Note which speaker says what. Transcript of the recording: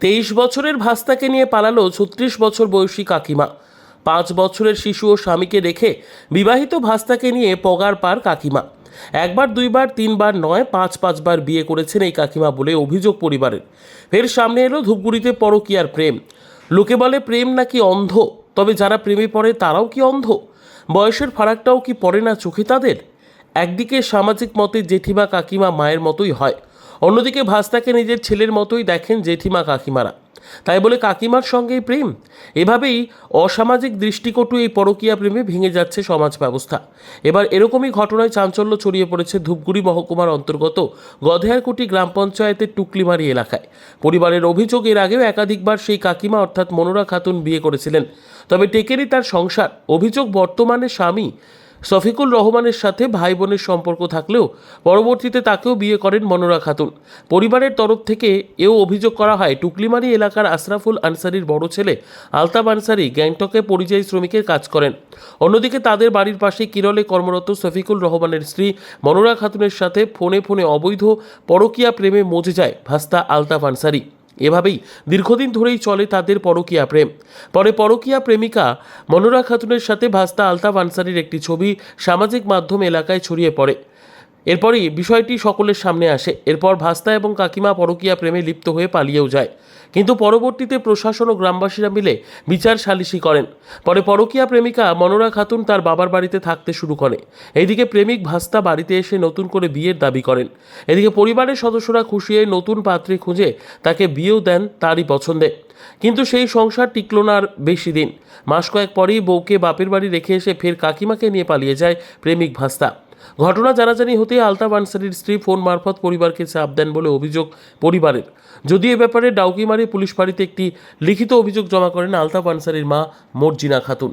Speaker 1: তেইশ বছরের ভাস্তাকে নিয়ে পালালো ছত্রিশ বছর বয়সী কাকিমা। পাঁচ বছরের শিশু ও স্বামীকে রেখে বিবাহিত ভাস্তাকে নিয়ে পগার পার কাকিমা। একবার, দুইবার, তিনবার নয়, পাঁচ, পাঁচবার বিয়ে করেছেন এই কাকিমা বলে অভিযোগ পরিবারের। ফের সামনে এলো ধূপগুড়িতে পরকীয়ার প্রেম। লোকে বলে, প্রেম নাকি অন্ধ? তবে যারা প্রেমে পড়ে, তারাও কি অন্ধ? বয়সের ফারাকটাও কি পড়ে না চোখে তাদের? একদিকে সামাজিক মতে জেঠিমা কাকিমা মায়ের মতোই হয় অন্যদিকে ভাস্তাকে নিজের ছেলের মতোই দেখেন জেঠিমা কাকিমারা। তাই বলে কাকিমার সঙ্গেই প্রেম। এভাবেই অসামাজিক দৃষ্টিকটু এই পরকীয়া প্রেমে ভেঙে যাচ্ছে সমাজ ব্যবস্থা। এবার এরকমই ঘটনায় চাঞ্চল্য ছড়িয়ে পড়েছে ধূপগুড়ি মহকুমার অন্তর্গত গধেয়ারকুটি গ্রাম পঞ্চায়েতের টুকলিমারি এলাকায়। পরিবারের অভিযোগ এর আগেও একাধিকবার সেই কাকিমা অর্থাৎ মনোরা খাতুন বিয়ে করেছিলেন। তবে টেকেরই তার সংসার। অভিযোগ বর্তমানে স্বামী শফিকুল রহমানের সাথে ভাই বোনের সম্পর্ক থাকলেও পরবর্তীতে তাকেও বিয়ে করেন মনোরা খাতুন। পরিবারের তরফ থেকে এও অভিযোগ করা হয়, টুকলিমারি এলাকার আশরাফুল আনসারির বড় ছেলে আলতাব আনসারি গ্যাংটকে পরিযায়ী শ্রমিকের কাজ করেন। অন্যদিকে তাদের বাড়ির পাশে কিরলে কর্মরত শফিকুল রহমানের স্ত্রী মনোরা খাতুনের সাথে ফোনে ফোনে অবৈধ পরকীয়া প্রেমে মজে যায় ভাস্তা আলতাফ আনসারি। এভাবেই দীর্ঘদিন ধরেই চলে তাদের পরকীয়া প্রেম। পরে পরকীয়া প্রেমিকা মনোরা খাতুনের সাথে ভাস্তা আলতাফ আনসারির একটি ছবি সামাজিক মাধ্যম এলাকায় ছড়িয়ে পড়ে। এরপরই বিষয়টি সকলের সামনে আসে। এরপর ভাস্তা এবং কাকিমা পরকীয়া প্রেমে লিপ্ত হয়ে পালিয়েও যায়। কিন্তু পরবর্তীতে প্রশাসন ও গ্রামবাসীরা মিলে বিচার সালিশি করেন। পরে পরকীয়া প্রেমিকা মনোরা খাতুন তার বাবার বাড়িতে থাকতে শুরু করে। এইদিকে প্রেমিক ভাস্তা বাড়িতে এসে নতুন করে বিয়ের দাবি করেন। এদিকে পরিবারের সদস্যরা খুশি হয়ে নতুন পাত্রী খুঁজে তাকে বিয়েও দেন তারই পছন্দে। কিন্তু সেই সংসার টিকল না আর বেশি দিন। মাস কয়েক পরেই বউকে বাপের বাড়ি রেখে এসে ফের কাকিমাকে নিয়ে পালিয়ে যায় প্রেমিক ভাস্তা। ঘটনা জানাজানি হতে আলতাফ আনসারির স্ত্রী ফোন মারফত পরিবারকে চাপ দেন বলে অভিযোগ পরিবারের। যদি এ ব্যাপারে ডাউকিমারি পুলিশ ফাঁড়িতে একটি লিখিত অভিযোগ জমা করেন আলতাফ আনসারির মা মর্জিনা খাতুন।